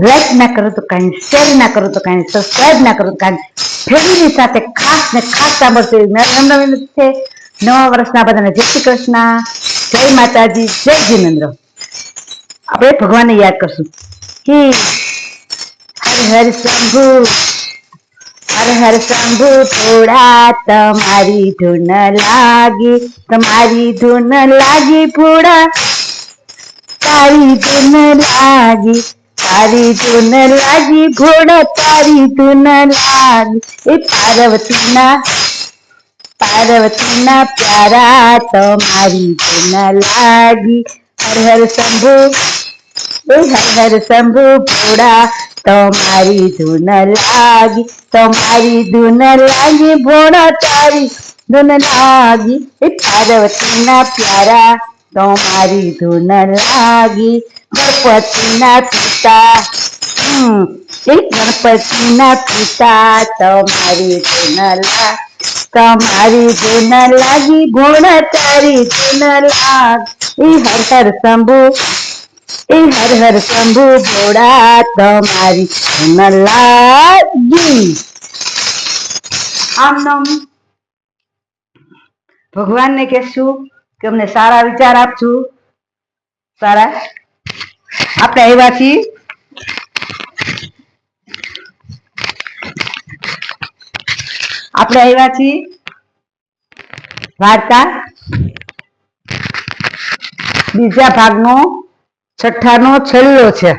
Like ના કરો તો કાંઈ શેર ના કરો તો કાંઈ સબસ્ક્રાઈબ ના કરો તો કાંઈ. ફેમિલી સાથે ખાસ ને ખાસ સાંભળશે નરેન્દ્ર વિનંતી છે. નવા વર્ષના બધાને જય શ્રી કૃષ્ણ. જય માતાજી, જય જીનેન્દ્ર. આપણે ભગવાનને યાદ કરશું. કે હરે હરે શંભુ, હરે હરે શંભુ, થોડા તમારી ધૂન લાગી, તમારી ધૂન લાગી ફોડા તારી ધૂન લાગી. તારી ધૂન લાગી ઘોડા તારી ધૂન લાગી એ પાર્વતીના પાર્વતીના પ્યારા તમારી ધૂન લાગી હર હર શંભુ એ હર હર શંભુ ભોળા તમારી ધૂન લાગી તમારી ધૂન લાગી ભોળા તારી ધૂન લાગી એ પાર્વતીના પ્યારા તમારી ધૂન લાગી ગણપતિના પિતા હમ, એ ગણપતિના પિતા તમારી ધૂન લાગી તમારી ધૂન લાગી ભોળા તારી ધૂન લાગી એ હર હર શંભુ એ હર હર શંભુ ભોળા તમારી ધૂન લાગી આમ નામ ભગવાનને કહેશું કે અમને સારા વિચાર આપજો સારા આપણે આવ્યા આપણે આવ્યા છીએ વાર્તા બીજા ભાગનો છઠ્ઠાનો છેલ્લો છે.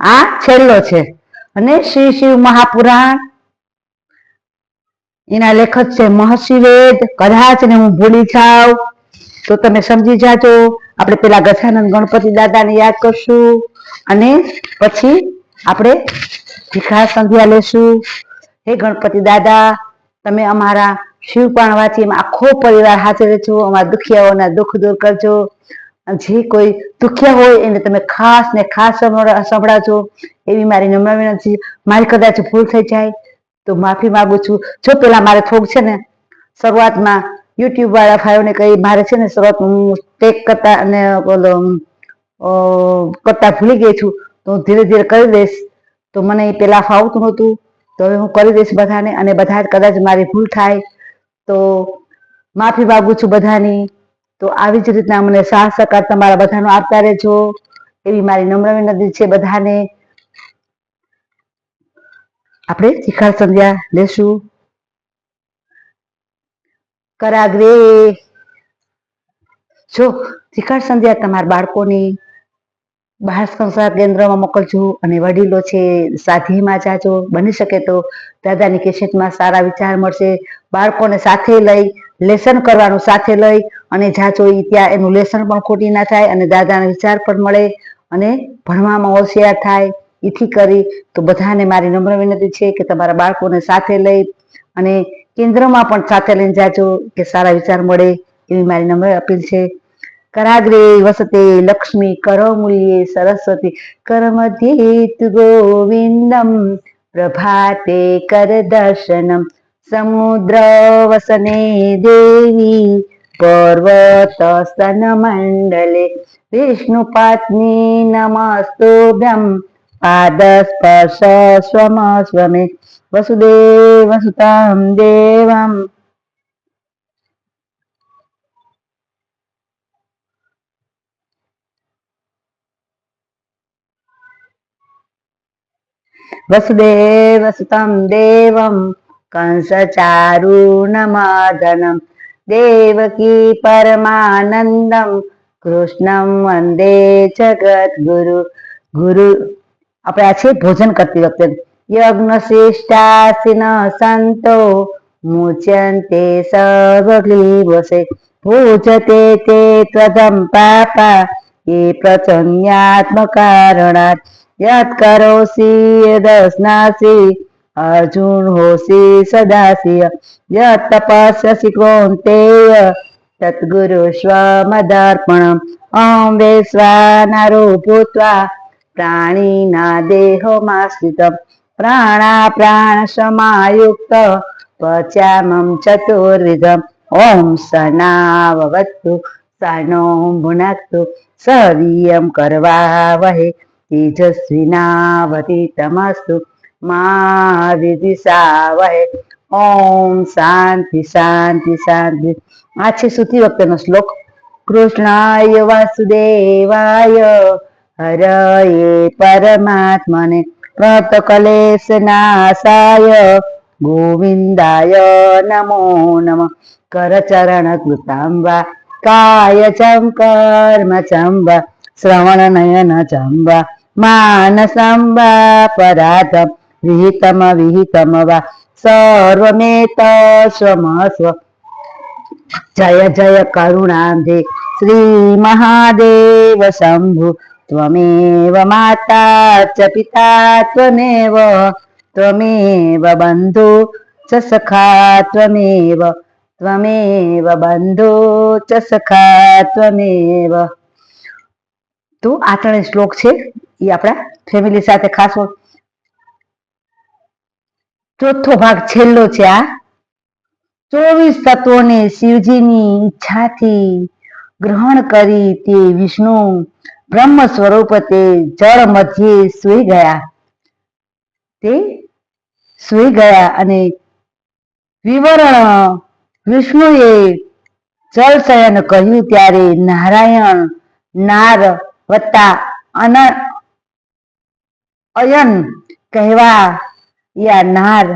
આ છેલ્લો છે. અને શ્રી શિવ મહાપુરાણ એના લેખક છે મહર્ષિ વેદ કદાચ ને હું ભૂલી જાઉં. તો તમે સમજી જાજો. આપણે પેલા ગજાનંદ ગણપતિ દાદાને યાદ કરશું. અને પછી આપણે ભીખા સંધ્યા લેશું. હે ગણપતિ દાદા, તમે અમારા શિવ વાંચી આખો પરિવાર હાજર રહેજો, અમારા દુખિયાઓના દુઃખ દૂર કરજો. જે કોઈ દુખ્યા હોય એને તમે ખાસ ને ખાસ સંભળાજો એવી મારી નમ્ર વિનંતી મારી કદાચ ભૂલ થઈ જાય, તો માફી માંગુ છું. જો પેલા મારે થોડુંક છે ને, શરૂઆતમાં યુટ્યુબ વાળા ભાઈઓને કહી, મારે છે ને શરૂઆત હું ટેક કરતા અને બોલો કરતા ભૂલી ગઈ છું, તો હું ધીરે ધીરે કરી દઈશ. તો મને પેલા ફાવતું નહોતું. તો હવે હું કરી દઈશ બધાને અને બધા કદાચ મારી ભૂલ થાય તો માફી માંગુ છું બધાની. તો આવી જ રીતના મને સાથ સહકાર તમારા બધાનો આપતા રહેજો. એવી મારી નમ્ર વિનંતી છે બધાને. આપણે શિખર સંધ્યા લેશું. કરાગ્રે. જો, શિખર સંધ્યા તમારા બાળકોની બહાર સંસાર કેન્દ્રમાં મોકલજો અને વડીલો છે સાધીમાં જાજો. બની શકે તો દાદાની કેસેટમાં સારા વિચાર મળશે. બાળકોને સાથે લઈ, લેસન કરવાનું સાથે લઈ અને જાજો એ ત્યાં એનું લેસન પણ ખોટી ના થાય અને દાદાના વિચાર પણ મળે અને ભણવામાં હોશિયાર થાય. એથી કરી તો બધાને મારી નમ્ર વિનંતી છે કે તમારા બાળકોને સાથે લઈ અને કેન્દ્રમાં પણ સાથે લઈને જાજો કે સારા વિચાર મળે એવી મારી નમ્ર અપીલ છે. कराग्रे वसते लक्ष्मी करमुल्ये सरस्वती करमधीत गोविन्दं प्रभाते करदर्शनं समुद्रवसने देवी पर्वतस्तनमण्डले। विष्णुपात्नी नमस्तुभ्यं पादस्पर्श स्वमस्वमे वसुदेवसुतां देवम्। સુતમ દેવમ કંસચારુણમાદનમ દેવકી પરમાનંદમ કૃષ્ણમ વંદે જગત ગુરુ ગુરુ આપણે આ છે ભોજન કરતી વખતે યજ્ઞ શ્રેષ્ઠાસીન સંતો મુચ્યંતે સર્વગ્લીવસે પૂજતે તે ત્વદમ પાપા એ પ્રચન્યાત્મકારણાત યત કરોસી યદસ્નાસી અર્જુન હોસી સદાસી યત તપસ્યસી કૌંતેય તદ્ગુરુ સ્વમદાર્પણમ અહં વૈશ્વાનરો ભૂત્વા, પ્રાણીના દેહોમાશ્રિતમ પ્રાણા પ્રાણ સમાયુક્ત પચામમ ચતુર્વિધ ઓમ સનાવવત્તુ સનો ભુનક્તુ, સવિયમ કરવા વહે. तेजस्विनावतितमस्तु मा विदिसावहे ओम शांती शांती शांती। आजचे सुती वक्तन श्लोक कृष्णाय वासुदेवाय हरये परमात्मने। प्रणतकलेशनाशाय गोविन्दाय नमो नम। करचरणकृतां वा कायचं कर्म चं वा श्रवणनयन चं वा ચમ वा पराधं નયન ચમ वा માનસં जय जय વિહિતમ વિહિતમ વા સર્વમેત माता જય જય त्वमेव ત્વમેવ બંધુ ચ સખા ત્વમેવ ત્વમેવ બંધુ ચ સખા ત્વમેવ તો આ ત્રણેય શ્લોક છે એ આપણા ફેમિલી સાથે ખાસ ચોથો ભાગ છેલ્લો છે આ. ચોવીસ તત્વોને શિવજીની ઈચ્છાથી ગ્રહણ કરી તે વિષ્ણુ બ્રહ્મ સ્વરૂપ તે જળ મધ્યે સુઈ ગયા. તે સુઈ ગયા અને વિવરણ વિષ્ણુએ જળ શયન કહ્યું ત્યારે નારાયણ, નાર વત્તા અન અયન કહેવા, યા નાર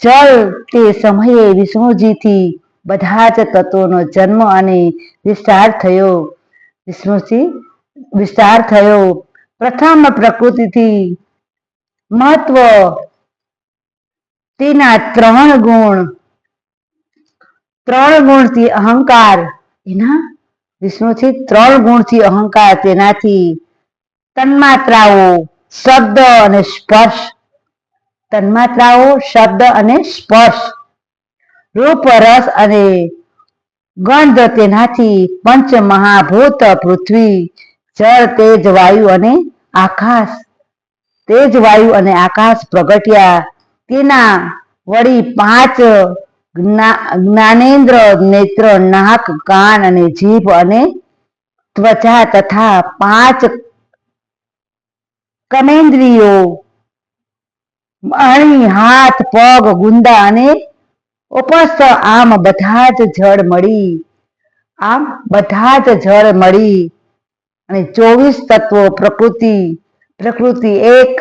જળ તે સમયે વિષ્ણુજીથી બધા જ તત્વોનો જન્મ અને વિસ્તાર થયો. વિષ્ણુજી, વિસ્તાર થયો. પ્રથમ પ્રકૃતિથી મહત્વ તેના ત્રણ ગુણ, ત્રણ ગુણથી અહંકાર. એના? વિષ્ણુથી ત્રણ ગુણથી અહંકાર, તેનાથી તન્માત્રાઓ શબ્દ અને સ્પર્શ. તન્માત્રાઓ શબ્દ અને સ્પર્શ. રૂપ, રસ અને ગંધ તેનાથી પંચ મહાભૂત પૃથ્વી, જળ, તેજ, વાયુ અને આકાશ. તેજ, વાયુ અને આકાશ પ્રગટ્યા. તેના વળી પાંચ જ્ઞાનેન્દ્ર, નેત્ર, નાક, કાન અને જીભ અને ત્વચા તથા પાંચ કમેન્દ્રિયો અણી હાથ, પગ, ગુંદા અને ઉપસ્થ આમ બધા જ જળ મળી. આમ બધા જ જળ મળી. અને ચોવીસ તત્વો પ્રકૃતિ પ્રકૃતિ એક,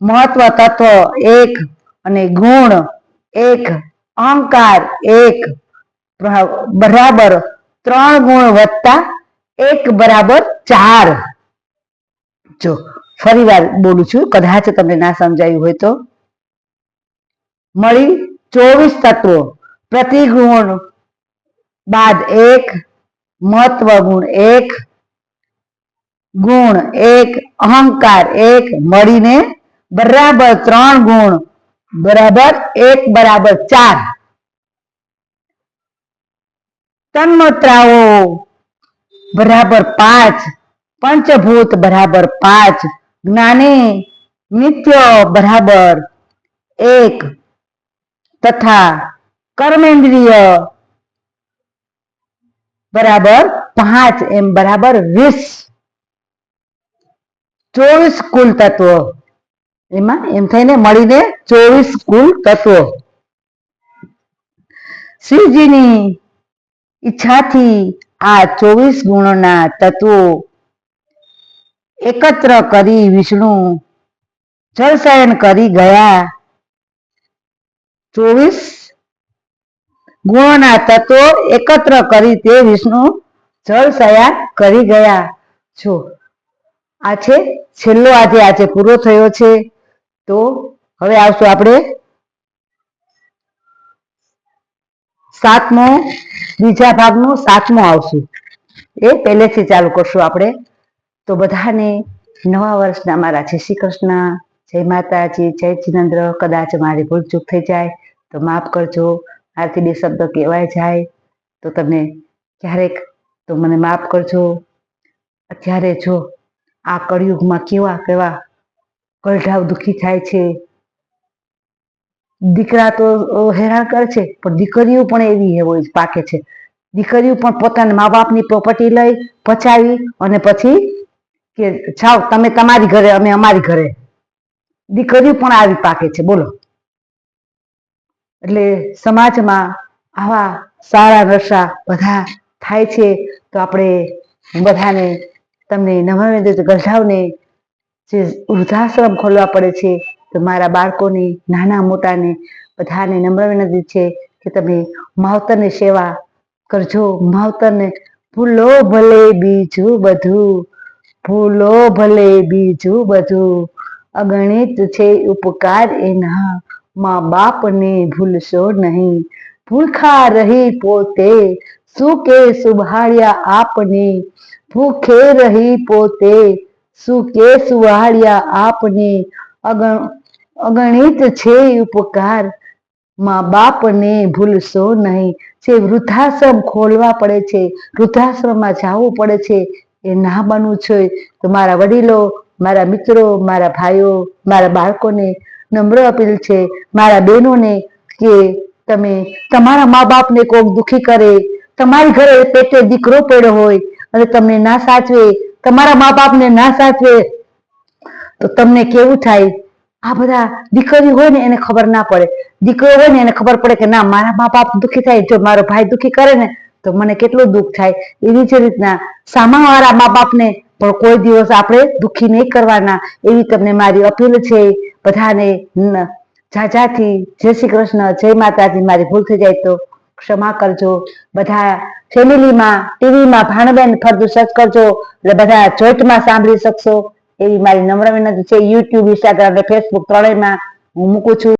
મહત્વ તત્વ એક અને ગુણ એક, અહંકાર એક. બરાબર ત્રણ ગુણ વત્તા એક બરાબર ચાર. જો ફરી વાર બોલું છું, કદાચ તમને ના સમજાયું હોય તો. મળી ચોવીસ તત્વો પ્રતિ ગુણ બાદ એક મહત્વ ગુણ એક ગુણ એક, અહંકાર એક, મળીને બરાબર ત્રણ ગુણ, બરાબર એક, બરાબર ચાર. તન્મત્રાઓ, બરાબર પાંચ, પંચભૂત, બરાબર પાંચ જ્ઞાને નિત્ય બરાબર, એક તથા કર્મેન્દ્રિય બરાબર પાંચ, એમ બરાબર વીસ. ચોવીસ કુલ તત્વો. એમાં એમ થઈને મળીને ચોવીસ કુલ તત્વો. શ્રીજીની ઈચ્છાથી આ ચોવીસ ગુણોના તત્વો એકત્ર કરી વિષ્ણુ જળશયન કરી ગયા. ચોવીસ ગુણોના તત્વો એકત્ર કરી તે વિષ્ણુ જળશયા કરી ગયા. છો આ છે છેલ્લો આજે આજે પૂરો થયો છે. તો હવે આવશું આપણે સાતમો, બીજા ભાગનો સાતમો આવશું. એ પહેલેથી ચાલુ કરશું આપણે. તો બધાને નવા વર્ષના મારા જય શ્રી કૃષ્ણ, જય માતાજી, જય ચિનંદ્ર કદાચ મારી ભૂલ ચૂક થઈ જાય તો માફ કરજો, આરતી બે શબ્દ કહેવાય જાય તો તમને ક્યારેક તો મને માફ કરજો. અત્યારે જો આ કળિયુગમાં કેવા કેવા કલઢાવ દુઃખી થાય છે. દીકરા તો હેરાન કરે છે, પણ દીકરીઓ પણ એવી હોય પાકે છે. દીકરીઓ પણ પોતાના મા બાપની પ્રોપર્ટી લઈ પચાવી અને પછી કે જાઓ, તમે તમારી ઘરે, અમે અમારી ઘરે. દીકરીઓ પણ આવી પાકે છે, બોલો. એટલે સમાજમાં આવા સારા નશા બધા થાય છે, તો આપણે બધાને તમને નમ્ર ગઢાવને જે વૃદ્ધાશ્રમ ખોલવા પડે છે, તો મારા બાળકોને, નાના મોટાને બધાને નમ્ર વિનંતી છે કે તમે માવતરની સેવા કરજો. માવતરને ભૂલો ભલે બીજું બધું. ભૂલો ભલે બીજું બધું. અગણિત છે ઉપકાર એના. મા બાપને ભૂલશો નહીં. ભૂખા રહી પોતે. સુકે સુભાળ્યા આપને. ભૂખે રહી પોતે. સુકે સુવાળ્યા આપને. અગણ, અગણિત છે ઉપકાર. મા બાપને ભૂલશો નહીં. જે વૃદ્ધાશ્રમ ખોલવા પડે છે, વૃદ્ધાશ્રમમાં જવું પડે છે એ ના બનવું છે. તો મારા વડીલો, મારા મિત્રો, મારા ભાઈઓ, મારા બાળકોને નમ્ર અપીલ છે મારા બહેનોને કે તમે તમારા મા બાપને કોક દુખી કરે, તમારી ઘરે પેટે દીકરો પડ્યો હોય અને તમને ના સાચવે, તમારા મા બાપને ના સાચવે, તો તમને કેવું થાય? આ બધા દીકરી હોય ને એને ખબર ના પડે. દીકરો હોય ને એને ખબર પડે કે ના, મારા મા બાપ દુખી થાય, જો મારો ભાઈ દુખી કરે ને તો મને કેટલું દુઃખ થાય. એવી જ રીતના સામાવાળા મા બાપને પણ કોઈ દિવસ આપણે દુઃખી નહીં કરવાના. એવી તમને મારી અપીલ છે. બધાને જાજાથી જય શ્રી કૃષ્ણ, જય માતાજી. મારી ભૂલ થઈ જાય તો ક્ષમા કરજો. બધા ફેમિલીમાં, ટીવીમાં ભાણબેન ફરતું સર્ચ કરજો. એટલે બધા જોઈન્ટમાં સાંભળી શકશો. એવી મારી નમ્ર વિનંતી છે. યુટ્યુબ, ઇન્સ્ટાગ્રામ અને ફેસબુક ત્રણેયમાં હું મૂકું છું.